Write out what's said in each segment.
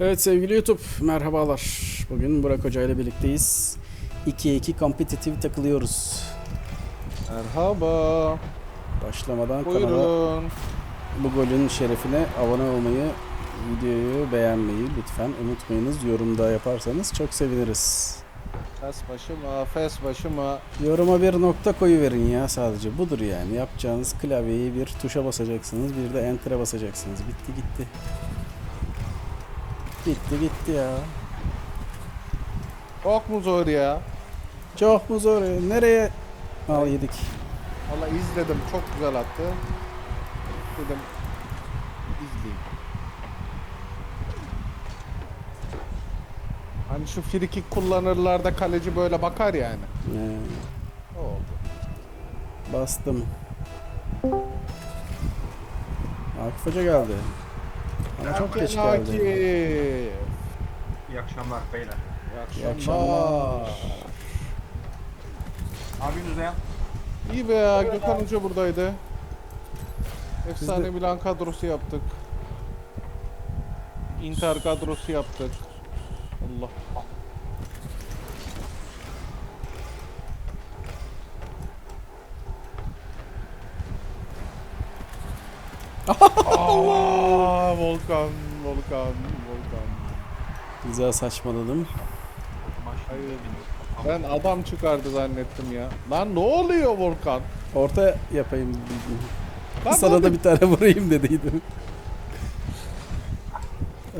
Evet sevgili YouTube merhabalar. Bugün Burak Hoca ile birlikteyiz. 2'ye 2 competitive takılıyoruz. Merhaba. Başlamadan kanala Buyurun. bu golün şerefine abone olmayı, videoyu beğenmeyi lütfen unutmayınız. Yorumda yaparsanız çok seviniriz. Fes başıma, fes başıma. Yoruma bir nokta koyu verin ya sadece. Budur yani. Yapacağınız klavyeyi bir tuşa basacaksınız. Bir de enter'e basacaksınız. Bitti gitti. Bitti gitti ya. Çok mu zor ya? Çok mu zor ya? Nereye? Al yedik. Valla izledim. Çok güzel attı. Dedim izleyeyim. Hani şu frikik kullanırlar da kaleci böyle bakar yani. Ee, O oldu. bastım. Akif Hoca geldi. Ama çok geç geldi. İyi akşamlar beyler. İyi akşamlar. Abiniz uzayan. İyi be ya Gökhan Hoca buradaydı. Efsane Milan kadrosu yaptık. Inter kadrosu yaptık. Allah. Aa, volkan, volkan, volkan. Güzel saçmaladım. Hayır. Ben adam çıkardı zannettim ya. Lan ne oluyor volkan? Orta yapayım. Lan Sana da bir tane vurayım dediydim.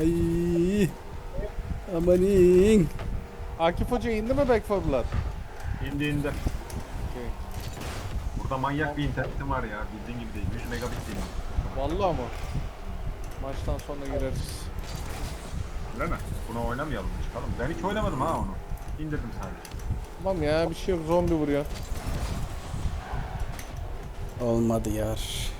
Ay. Amanin. Akif Hoca indi mi back for blood? İndi indi. Burada manyak bir internetim var ya. Bildiğin gibi değil. 100 megabit değil. Vallahi mı? Maçtan sonra gireriz. Öyle mi? Bunu oynamayalım. Çıkalım. Ben hiç oynamadım ha onu. İndirdim sadece. Tamam ya bir şey yok zombi vuruyor. Olmadı yar.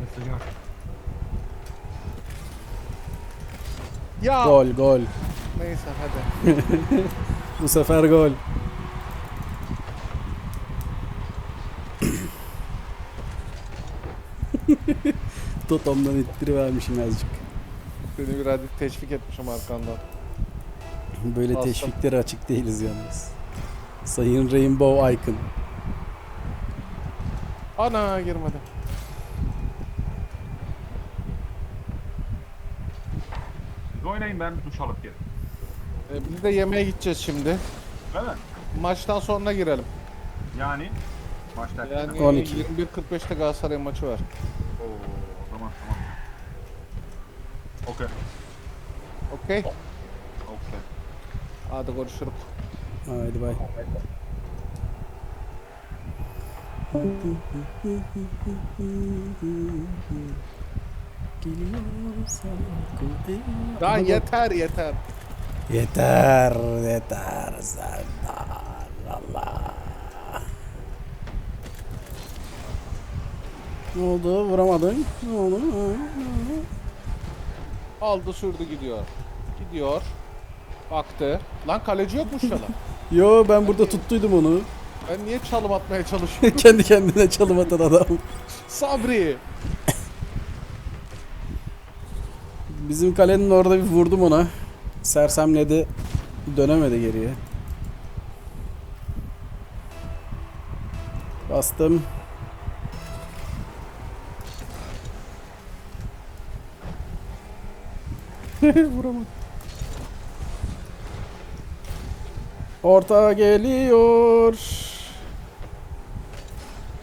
Mesajı Ya Gol gol. neyse hadi. Bu sefer gol. Totomdan ittirivermişim azıcık. Seni bir hadi teşvik etmişim arkandan. Böyle Bastım. teşviklere açık değiliz yalnız. Sayın Rainbow Icon. Ana girmedi. Siz oynayın ben bir duş alıp gelin. Ee, biz de yemeğe gideceğiz şimdi. Değil mi? Maçtan sonra girelim. Yani maç derken. Yani 12. 21.45'te Galatasaray maçı var. Oo, o zaman tamam. Okey. Okey. Okey. Hadi görüşürüz. Haydi bay. Daha yeter yeter. Yeter, yeter Serdar. Allah. Ne oldu? Vuramadın. Ne oldu? Aldı sürdü gidiyor. Gidiyor. Baktı. Lan kaleci yokmuş ya lan. Yo ben burada tuttuydum onu. Ben niye çalım atmaya çalışıyorum? Kendi kendine çalım atan adam. Sabri. Bizim kalenin orada bir vurdum ona. Sersemledi. Dönemedi geriye. Bastım. Vuramadım. Orta geliyor.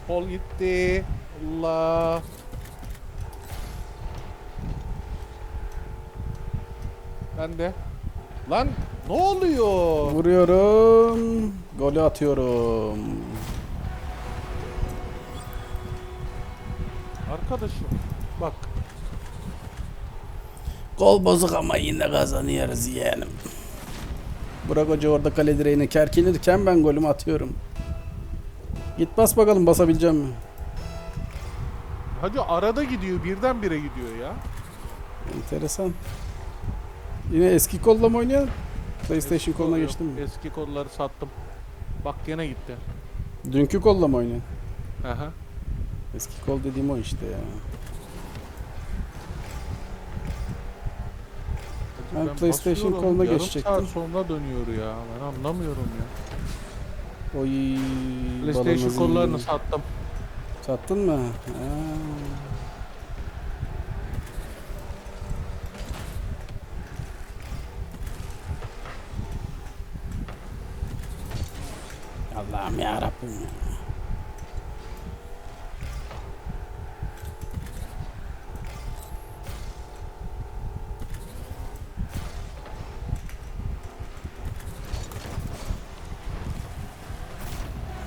Kol gitti. Allah. Ben de. Lan ne oluyor? Vuruyorum. Golü atıyorum. Arkadaşım bak Gol bozuk ama yine kazanıyoruz yeğenim. Burak Hoca orada kale direğine kerkinirken ben golümü atıyorum. Git bas bakalım basabileceğim mi? hacı arada gidiyor birdenbire gidiyor ya. Enteresan. Yine eski kolla mı oynayan? PlayStation Eski koluna kol geçtim mi? Eski kolları sattım. Bak gene gitti. Dünkü kolla mı oynayan? Aha. Eski kol dediğim o işte ya. Ben PlayStation koluna yarım geçecektim. saat sonra dönüyor ya. Ben anlamıyorum ya. Oy. PlayStation kollarını sattım. Sattın mı? Ha. Allah'ım ya Rabbim ya.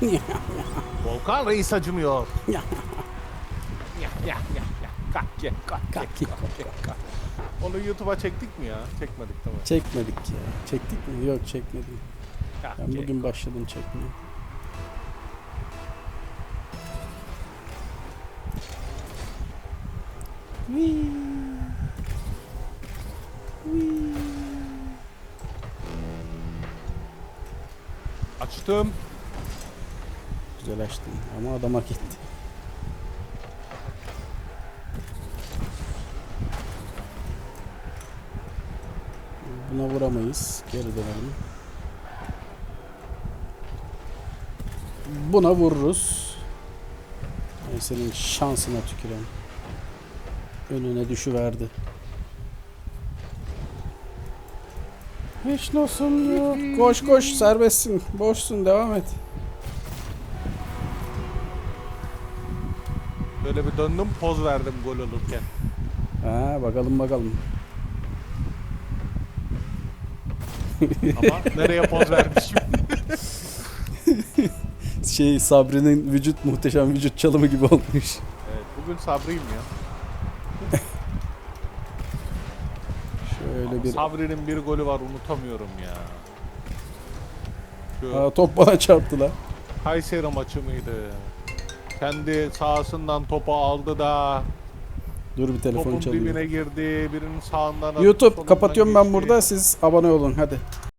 Volkan Reis acımıyor. Ya. Ya ya ya. Kalk ye kalk ye Kalk ye, kalk. Onu YouTube'a çektik mi ya? Çekmedik tamam. Çekmedik ya. Çektik mi? Yok çekmedim. Kalk Ben ye. bugün başladım çekmeye. Whee! Whee! Açtım. Güzel açtın ama adama gitti. Buna vuramayız. Geri dönelim. Buna vururuz. Ay senin şansına tüküreyim. Önüne düşüverdi. Hiç nosum yok. Koş koş serbestsin. Boşsun devam et. Böyle bir döndüm poz verdim gol olurken. Ha bakalım bakalım. Ama nereye poz vermişim? Şey Sabri'nin vücut muhteşem vücut çalımı gibi olmuş. Evet, bugün sabrıyım ya. Şöyle bir Sabri'nin bir golü var unutamıyorum ya. Şu Aa, top bana çarptı lan. Kayseri maçı mıydı? Kendi sahasından topu aldı da Dur bir telefon topun çalıyor. dibine girdi. Birinin sağından YouTube solundan kapatıyorum ben geçti. burada. Siz abone olun hadi.